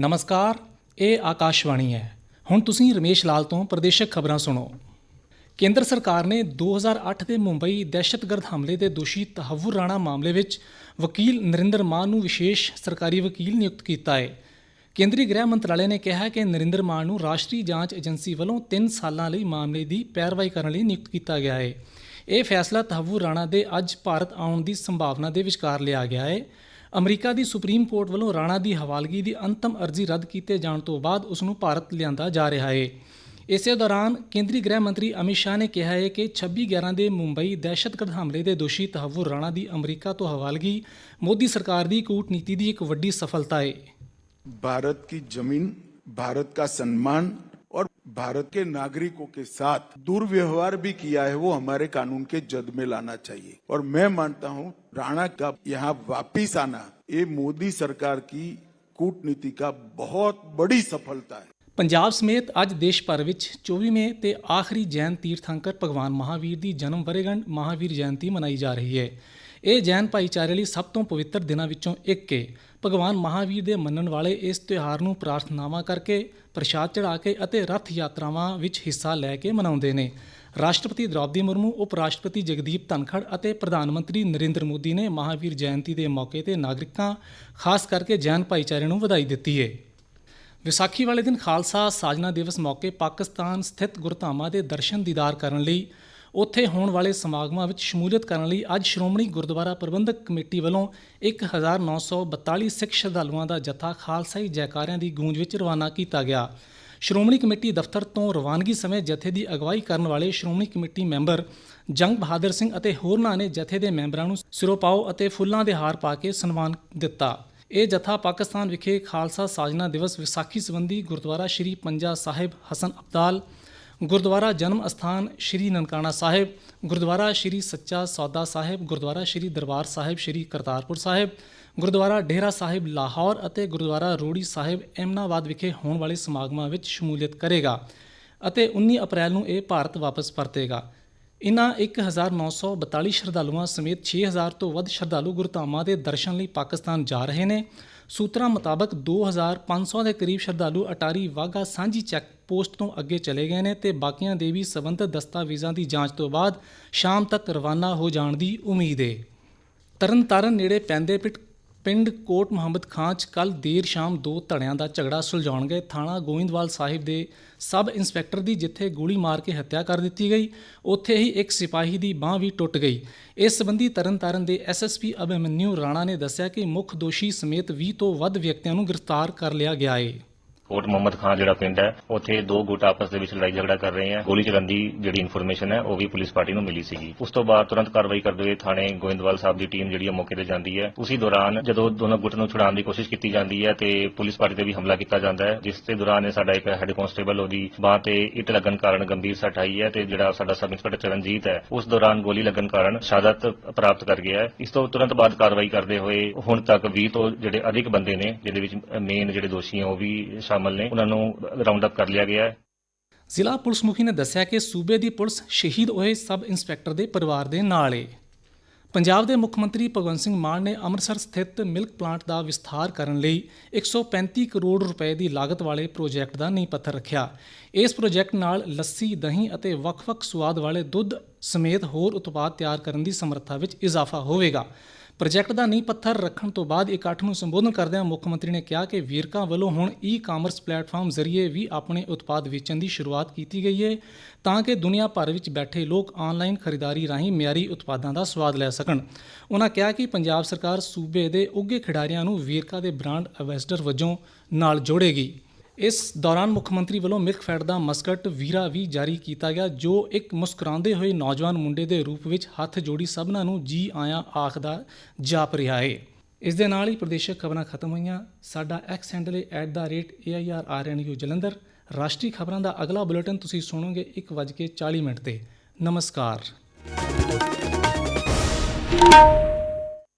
ਨਮਸਕਾਰ, ਇਹ ਆਕਾਸ਼ਵਾਣੀ ਹੈ। ਹੁਣ ਤੁਸੀਂ ਰਮੇਸ਼ ਲਾਲ ਤੋਂ ਪ੍ਰਦੇਸ਼ਕ ਖਬਰਾਂ ਸੁਣੋ। ਕੇਂਦਰ ਸਰਕਾਰ ਨੇ 2008 ਦੇ ਮੁੰਬਈ ਦਹਿਸ਼ਤਗਰਦ ਹਮਲੇ ਦੇ ਦੋਸ਼ੀ ਤਹਵੁਰ ਰਾਣਾ ਮਾਮਲੇ ਵਿੱਚ ਵਕੀਲ ਨਰਿੰਦਰ ਮਾਨ ਨੂੰ ਵਿਸ਼ੇਸ਼ ਸਰਕਾਰੀ ਵਕੀਲ ਨਿਯੁਕਤ ਕੀਤਾ ਹੈ। ਕੇਂਦਰੀ ਗ੍ਰਹਿ ਮੰਤਰਾਲੇ ਨੇ ਕਿਹਾ ਹੈ ਕਿ ਨਰਿੰਦਰ ਮਾਨ ਨੂੰ ਰਾਸ਼ਟਰੀ ਜਾਂਚ ਏਜੰਸੀ ਵੱਲੋਂ 3 ਸਾਲਾਂ ਲਈ ਮਾਮਲੇ ਦੀ ਪੈਰਵਾਈ ਕਰਨ ਲਈ ਨਿਯੁਕਤ ਕੀਤਾ ਗਿਆ ਹੈ। ਇਹ ਫੈਸਲਾ ਤਹਵੁਰ ਰਾਣਾ ਦੇ ਅੱਜ ਭਾਰਤ ਆਉਣ ਦੀ ਸੰਭਾਵਨਾ ਦੇ ਵਿਚਕਾਰ ਲਿਆ ਗਿਆ ਹੈ। ਅਮਰੀਕਾ ਦੀ ਸੁਪਰੀਮ ਕੋਰਟ ਵੱਲੋਂ ਰਾਣਾ ਦੀ ਹਵਾਲਗੀ ਦੀ ਅੰਤਮ ਅਰਜ਼ੀ ਰੱਦ ਕੀਤੇ ਜਾਣ ਤੋਂ ਬਾਅਦ ਉਸ ਨੂੰ ਭਾਰਤ ਲਿਆਂਦਾ ਜਾ ਰਿਹਾ ਹੈ ਇਸੇ ਦੌਰਾਨ ਕੇਂਦਰੀ ਗ੍ਰਹਿ ਮੰਤਰੀ ਅਮਿਤ ਸ਼ਾਹ ਨੇ ਕਿਹਾ ਹੈ ਕਿ 26 11 ਦੇ ਮੁੰਬਈ ਦਹਿਸ਼ਤਗਰਦ ਹਮਲੇ ਦੇ ਦੋਸ਼ੀ ਤਹਵੁਰ ਰਾਣਾ ਦੀ ਅਮਰੀਕਾ ਤੋਂ ਹਵਾਲਗੀ ਮੋਦੀ ਸਰਕਾਰ ਦੀ ਕੂਟਨੀਤੀ ਦੀ ਇੱਕ ਵੱਡੀ ਸਫਲਤਾ ਹੈ ਭਾਰਤ ਦੀ ਜ਼ਮੀਨ, ਭਾਰਤ ਦਾ ਸਨਮਾਨ और भारत के नागरिकों के साथ दुर्व्यवहार भी किया है वो हमारे कानून के जद में लाना चाहिए और मैं मानता हूं राणा का यहाँ वापिस आना ये मोदी सरकार की कूटनीति का बहुत बड़ी सफलता है ਪੰਜਾਬ ਸਮੇਤ ਅੱਜ ਦੇਸ਼ ਭਰ ਵਿੱਚ 24ਵੇਂ ਤੇ ਆਖਰੀ ਜੈਨ ਤੀਰਥੰਕਰ ਭਗਵਾਨ ਮਹਾਵੀਰ ਦੀ ਜਨਮ ਵਰੇਗੰਢ ਮਹਾਵੀਰ ਜਯੰਤੀ ਮਨਾਈ ਜਾ ਰਹੀ ਹੈ ਇਹ ਜੈਨ ਭਾਈਚਾਰੇ ਲਈ ਸਭ ਤੋਂ ਪਵਿੱਤਰ ਦਿਨਾਂ ਵਿੱਚੋਂ ਇੱਕ ਹੈ ਭਗਵਾਨ ਮਹਾਵੀਰ ਦੇ ਮੰਨਣ ਵਾਲੇ ਇਸ ਤਿਉਹਾਰ ਨੂੰ ਪ੍ਰਾਰਥਨਾਵਾਂ ਕਰਕੇ ਪ੍ਰਸ਼ਾਦ ਚੜਾ ਕੇ ਅਤੇ ਰੱਥ ਯਾਤਰਾਵਾਂ ਵਿੱਚ ਹਿੱਸਾ ਲੈ ਕੇ ਮਨਾਉਂਦੇ ਨੇ। ਰਾਸ਼ਟਰਪਤੀ ਦ੍ਰੌਪਦੀ ਮੁਰਮੂ ਉਪ ਰਾਸ਼ਟਰਪਤੀ ਜਗਦੀਪ ਧਨਖੜ ਅਤੇ ਪ੍ਰਧਾਨ ਮੰਤਰੀ ਨਰਿੰਦਰ ਮੋਦੀ ਨੇ ਮਹਾਵੀਰ ਜਯੰਤੀ ਦੇ ਮੌਕੇ ਤੇ ਨਾਗਰਿਕਾਂ, ਖਾਸ ਕਰਕੇ ਜੈਨ ਭਾਈਚਾਰੇ ਨੂੰ ਵਧਾਈ ਦਿੱਤੀ ਹੈ ਵਿਸਾਖੀ ਵਾਲੇ ਦਿਨ ਖਾਲਸਾ ਸਾਜਨਾ ਦਿਵਸ ਮੌਕੇ ਪਾਕਿਸਤਾਨ ਸਥਿਤ ਗੁਰਧਾਮਾਂ ਦੇ ਦਰਸ਼ਨ ਦੀਦਾਰ ਕਰਨ ਲਈ ਉੱਥੇ ਹੋਣ ਵਾਲੇ ਸਮਾਗਮਾਂ ਵਿੱਚ ਸ਼ਮੂਲੀਅਤ ਕਰਨ ਲਈ ਅੱਜ ਸ਼੍ਰੋਮਣੀ ਗੁਰਦੁਆਰਾ ਪ੍ਰਬੰਧਕ ਕਮੇਟੀ ਵੱਲੋਂ 1942 ਸਿੱਖ ਸ਼ਰਧਾਲੂਆਂ ਦਾ ਜਥਾ ਖਾਲਸਾਈ ਜੈਕਾਰਿਆਂ ਦੀ ਗੂੰਜ ਵਿੱਚ ਰਵਾਨਾ ਕੀਤਾ ਗਿਆ। ਸ਼੍ਰੋਮਣੀ ਕਮੇਟੀ ਦਫ਼ਤਰ ਤੋਂ ਰਵਾਨਗੀ ਸਮੇਂ ਜਥੇ ਦੀ ਅਗਵਾਈ ਕਰਨ ਵਾਲੇ ਸ਼੍ਰੋਮਣੀ ਕਮੇਟੀ ਮੈਂਬਰ ਜੰਗ ਬਹਾਦਰ ਸਿੰਘ ਅਤੇ ਹੋਰਨਾਂ ਨੇ ਜਥੇ ਦੇ ਮੈਂਬਰਾਂ ਨੂੰ ਸਿਰੋਪਾਓ ਅਤੇ ਫੁੱਲਾਂ ਦੇ ਹਾਰ ਪਾ ਕੇ ਸਨਮਾਨ ਦਿੱਤਾ। ਇਹ ਜਥਾ ਪਾਕਿਸਤਾਨ ਵਿਖੇ ਖਾਲਸਾ ਸਾਜਨਾ ਦਿਵਸ ਵਿਸਾਖੀ ਸੰਬੰਧੀ ਗੁਰਦੁਆਰਾ ਸ਼੍ਰੀ ਪੰਜਾ ਸਾਹਿਬ ਹਸਨ ਅਬਦਾਲ ਗੁਰਦੁਆਰਾ ਜਨਮ ਅਸਥਾਨ ਸ਼੍ਰੀ ਨਨਕਾਣਾ ਸਾਹਿਬ, ਗੁਰਦੁਆਰਾ ਸ਼੍ਰੀ ਸੱਚਾ ਸੌਦਾ ਸਾਹਿਬ, ਗੁਰਦੁਆਰਾ ਸ਼੍ਰੀ ਦਰਬਾਰ ਸਾਹਿਬ, ਸ਼੍ਰੀ ਕਰਤਾਰਪੁਰ ਸਾਹਿਬ, ਗੁਰਦੁਆਰਾ ਡੇਰਾ ਸਾਹਿਬ ਲਾਹੌਰ ਅਤੇ ਗੁਰਦੁਆਰਾ ਰੋੜੀ ਸਾਹਿਬ ਐਮਨਾਬਾਦ ਵਿਖੇ ਹੋਣ ਵਾਲੇ ਸਮਾਗਮਾਂ ਵਿੱਚ ਸ਼ਮੂਲੀਅਤ ਕਰੇਗਾ ਅਤੇ 19 ਅਪ੍ਰੈਲ ਨੂੰ ਇਹ ਭਾਰਤ ਵਾਪਸ ਪਰਤੇਗਾ। ਇਨ੍ਹਾਂ 1942 ਸ਼ਰਧਾਲੂਆਂ ਸਮੇਤ 6000 ਤੋਂ ਵੱਧ ਸ਼ਰਧਾਲੂ ਗੁਰਧਾਮਾਂ ਦੇ ਦਰਸ਼ਨ ਲਈ ਪਾਕਿਸਤਾਨ ਜਾ ਰਹੇ ਨੇ। ਸੂਤਰਾਂ ਮੁਤਾਬਕ 2500 ਦੇ ਕਰੀਬ ਸ਼ਰਧਾਲੂ ਅਟਾਰੀ ਵਾਗਾ ਸਾਂਝੀ ਚੈੱਕ ਪੋਸਟ ਤੋਂ ਅੱਗੇ ਚਲੇ ਗਏ ਨੇ ਤੇ ਬਾਕੀਆਂ ਦੇ ਵੀ ਸਬੰਧਤ ਦਸਤਾਵੇਜ਼ਾਂ ਦੀ ਜਾਂਚ ਤੋਂ ਬਾਅਦ ਸ਼ਾਮ ਤੱਕ ਰਵਾਨਾ ਹੋ ਜਾਣ ਦੀ ਉਮੀਦ ਹੈ ਤਰਨਤਾਰਨ ਨੇੜੇ ਪੈਂਦੇ ਪਿੰਡ ਪਿੰਡ ਕੋਟ ਮੁਹੰਮਦ ਖਾਂ 'ਚ ਕੱਲ ਦੇਰ ਸ਼ਾਮ ਦੋ ਧੜਿਆਂ ਦਾ ਝਗੜਾ ਸੁਲਝਾਉਣ ਗਏ ਥਾਣਾ ਗੋਇੰਦਵਾਲ ਸਾਹਿਬ ਦੇ ਸਬ ਇੰਸਪੈਕਟਰ ਦੀ ਜਿੱਥੇ ਗੋਲੀ ਮਾਰ ਕੇ ਹੱਤਿਆ ਕਰ ਦਿੱਤੀ ਗਈ, ਉੱਥੇ ਹੀ ਇੱਕ ਸਿਪਾਹੀ ਦੀ ਬਾਹ ਵੀ ਟੁੱਟ ਗਈ। ਇਸ ਸੰਬੰਧੀ ਤਰਨਤਾਰਨ ਦੇ ਐਸਐਸਪੀ ਅਭਿਮਨਿਊ ਰਾਣਾ ਨੇ ਦੱਸਿਆ ਕਿ ਮੁੱਖ ਦੋਸ਼ੀ ਸਮੇਤ 20 ਤੋਂ ਵੱਧ ਵਿਅਕਤੀਆਂ ਨੂੰ ਗ੍ਰਿਫਤਾਰ ਕਰ ਲਿਆ ਗਿਆ ਹੈ ਕੋਟ ਮੁਹੰਮਦ ਖਾਨ ਜਿਹੜਾ ਪਿੰਡ ਹੈ, ਉੱਥੇ ਦੋ ਗੁੱਟ ਆਪਸ ਦੇ ਵਿੱਚ ਲੜਾਈ ਝਗੜਾ ਕਰ ਰਹੇ ਆ ਗੋਲੀ ਚੱਲਣ ਦੀ ਜਿਹੜੀ ਇਨਫੋਰਮੇਸ਼ਨ ਹੈ, ਉਹ ਵੀ ਪੁਲਿਸ ਪਾਰਟੀ ਨੂੰ ਮਿਲੀ ਸੀਗੀ। ਉਸ ਤੋਂ ਬਾਅਦ ਤੁਰੰਤ ਕਾਰਵਾਈ ਕਰਦੇ ਹੋਏ ਥਾਣੇ ਗੋਇੰਦਵਾਲ ਸਾਹਿਬ ਦੀ ਟੀਮ ਜਿਹੜੀ ਹੈ ਮੌਕੇ ਤੇ ਜਾਂਦੀ ਹੈ। ਉਸੇ ਦੌਰਾਨ ਜਦੋਂ ਦੋਨੋਂ ਗੁੱਟ ਨੂੰ ਛੁਡਾਉਣ ਦੀ ਕੋਸ਼ਿਸ਼ ਕੀਤੀ ਜਾਂਦੀ ਹੈ ਤੇ ਪੁਲਿਸ ਪਾਰਟੀ ਤੇ ਵੀ ਹਮਲਾ ਕੀਤਾ ਜਾਂਦਾ ਹੈ, ਜਿਸ ਦੇ ਦੌਰਾਨ ਸਾਡਾ ਇੱਕ ਹੈੱਡ ਕਾਂਸਟੇਬਲ ਉਹਦੀ ਬਾਹ ਤੇ ਇੱਟ ਲੱਗਣ ਕਾਰਨ ਗੰਭੀਰ ਸੱਟ ਆਈ ਹੈ ਤੇ ਜਿਹੜਾ ਸਾਡਾ ਸਬ ਇੰਸਪੈਕਟਰ ਚਰਨਜੀਤ ਹੈ, ਉਸ ਦੌਰਾਨ ਗੋਲੀ ਲੱਗਣ ਕਾਰਨ ਸ਼ਹਾਦਤ ਪ੍ਰਾਪਤ ਕਰ ਗਿਆ ਇਸ ਤੋਂ ਤੁਰੰਤ ਬਾਅਦ ਕਾਰਵਾਈ ਕਰਦੇ ਹੋਏ ਹੁਣ ਤੱਕ 20 ਤੋਂ ਜਿਹੜੇ ਅਧਿਕ ਬੰਦੇ ਨੇ, ਜਿਹਦੇ ਵਿੱਚ ਮੇਨ ਜਿਹੜੇ ਦੋਸ਼ੀ ਹੈ, ਉਹ ਵੀ ਸ਼ਾਮਲ ਨੇ, ਉਹਨਾਂ ਨੂੰ ਰਾਉਂਡ ਅਪ ਕਰ ਲਿਆ ਗਿਆ ਹੈ। ਜ਼ਿਲ੍ਹਾ ਪੁਲਿਸ ਮੁਖੀ ਨੇ ਦੱਸਿਆ ਕਿ ਸੂਬੇ ਦੀ ਪੁਲਿਸ ਸ਼ਹੀਦ ਹੋਏ ਸਬ ਇੰਸਪੈਕਟਰ ਦੇ ਪਰਿਵਾਰ ਦੇ ਨਾਲ ਹੈ ਪੰਜਾਬ ਦੇ ਮੁੱਖ ਮੰਤਰੀ ਭਗਵੰਤ ਸਿੰਘ ਮਾਨ ਨੇ ਅੰਮ੍ਰਿਤਸਰ ਸਥਿਤ ਮਿਲਕ ਪਲਾਂਟ ਦਾ ਵਿਸਥਾਰ ਕਰਨ ਲਈ 135 ਕਰੋੜ ਰੁਪਏ ਦੀ ਲਾਗਤ ਵਾਲੇ ਪ੍ਰੋਜੈਕਟ ਦਾ ਨੀਂਹ ਪੱਥਰ ਰੱਖਿਆ। ਇਸ ਪ੍ਰੋਜੈਕਟ ਨਾਲ ਲੱਸੀ, ਦਹੀਂ ਅਤੇ ਵੱਖ-ਵੱਖ ਸੁਆਦ ਵਾਲੇ ਦੁੱਧ ਸਮੇਤ ਹੋਰ ਉਤਪਾਦ ਤਿਆਰ ਕਰਨ ਦੀ ਸਮਰੱਥਾ ਵਿੱਚ ਇਜ਼ਾਫਾ ਹੋਵੇਗਾ। ਪ੍ਰੋਜੈਕਟ ਦਾ ਨੀਂਹ ਪੱਥਰ ਰੱਖਣ ਤੋਂ ਬਾਅਦ ਇਕੱਠ ਨੂੰ ਸੰਬੋਧਨ ਕਰਦਿਆਂ ਮੁੱਖ ਮੰਤਰੀ ਨੇ ਕਿਹਾ ਕਿ ਵੀਰਕਾਂ ਵੱਲੋਂ ਹੁਣ ਈ-ਕਾਮਰਸ ਪਲੇਟਫਾਰਮ ਜ਼ਰੀਏ ਵੀ ਆਪਣੇ ਉਤਪਾਦ ਵੇਚਣ ਦੀ ਸ਼ੁਰੂਆਤ ਕੀਤੀ ਗਈ ਹੈ ਤਾਂ ਕਿ ਦੁਨੀਆ ਭਰ ਵਿੱਚ ਬੈਠੇ ਲੋਕ ਆਨਲਾਈਨ ਖਰੀਦਦਾਰੀ ਰਾਹੀਂ ਮਿਆਰੀ ਉਤਪਾਦਾਂ ਦਾ ਸਵਾਦ ਲੈ ਸਕਣ। ਉਹਨਾਂ ਕਿਹਾ ਕਿ ਪੰਜਾਬ ਸਰਕਾਰ ਸੂਬੇ ਦੇ ਉੱਘੇ ਖਿਡਾਰੀਆਂ ਨੂੰ ਵੀਰਕਾ ਦੇ ਬ੍ਰਾਂਡ ਐਂਬੈਸਡਰ ਵਜੋਂ ਨਾਲ ਜੋੜੇਗੀ। ਇਸ ਦੌਰਾਨ ਮੁੱਖ ਮੰਤਰੀ ਵੱਲੋਂ ਮਿਲਕ ਫੈਡ ਦਾ ਮਸਕਟ ਵੀਰਾ ਵੀ ਜਾਰੀ ਕੀਤਾ ਗਿਆ, ਜੋ ਇੱਕ ਮੁਸਕਰਾਉਂਦੇ ਹੋਏ ਨੌਜਵਾਨ ਮੁੰਡੇ ਦੇ ਰੂਪ ਵਿੱਚ ਹੱਥ ਜੋੜੀ ਸਭਨਾਂ ਨੂੰ ਜੀ ਆਇਆਂ ਆਖਦਾ ਜਾਪ ਰਿਹਾ ਹੈ। ਇਸ ਦੇ ਨਾਲ ਹੀ ਪ੍ਰਦੇਸ਼ਕ ਖਬਰਾਂ ਖਤਮ ਹੋਈਆਂ। ਸਾਡਾ ਐਕਸ ਹੈਂਡਲ ਹੈ @airrnu ਜਲੰਧਰ। ਰਾਸ਼ਟਰੀ ਖਬਰਾਂ ਦਾ ਅਗਲਾ ਬੁਲੇਟਿਨ ਤੁਸੀਂ ਸੁਣੋਗੇ 1:40 ਮਿੰਟ ਤੇ। ਨਮਸਕਾਰ।